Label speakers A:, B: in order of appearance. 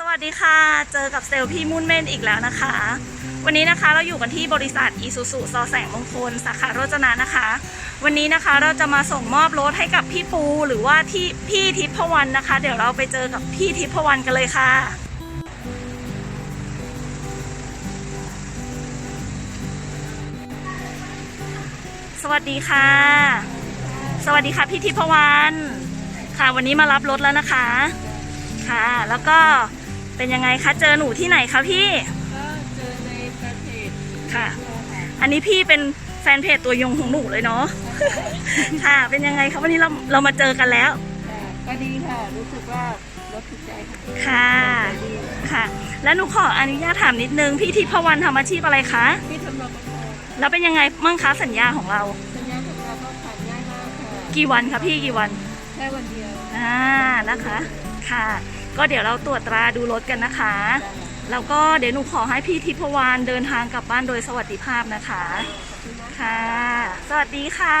A: สวัสดีค่ะ เจอกับเซลล์พี่มุ่นเม่นอีกแล้วนะคะ วันนี้นะคะเราอยู่กันที่บริษัทอีซูซูซอแสงมงคล สาขาโรจนะนะคะ วันนี้นะคะเราจะมาส่งมอบรถให้กับพี่ปูหรือว่าที่พี่ทิพวรรณนะคะ เดี๋ยวเราไปเจอกับพี่ทิพวรรณกันเลยค่ะ สวัสดีค่ะ สวัสดีค่ะพี่ทิพวรรณค่ะ วันนี้มารับรถแล้วนะคะค่ะแล้วก็ เป็นยังไงคะ เจอหนูที่ไหนคะพี่
B: ก็เจอในแฟนเพจ
A: ค่ะ
B: เราค่ะ
A: อันนี้พี่เป็นแฟนเพจตัวยงของหนูเลยเนาะ ค่ะ เป็นยังไงคะวันนี้เราเรามาเจอกันแล้ว
B: ค่ะก็ดีค่ะ รู้สึกว่ารถถูกใจค่ะ
A: ค่ะ
B: ใจดี
A: ค่ะ แล้วหนูขออนุญาตถามนิดนึง พี่ทิพวรรณทำอาชีพอะไรคะ
B: ที่ทำรปภ
A: แล้วเป็นยังไงมั่งคะสัญญาของเรา
B: สัญญาของเราก็ผ่านง่ายมากค่ะ
A: กี่วันคะพี่กี่วัน
B: แค่วันเดียว
A: อ่า นะคะ ค่ะ ก็เดี๋ยวเราตรวจตราดูรถกันนะคะ แล้วก็เดี๋ยวหนูขอให้พี่ทิพวานเดินทางกลับบ้านโดยสวัสดิภาพนะคะ ค่ะ สวัสดี
B: ค่ะ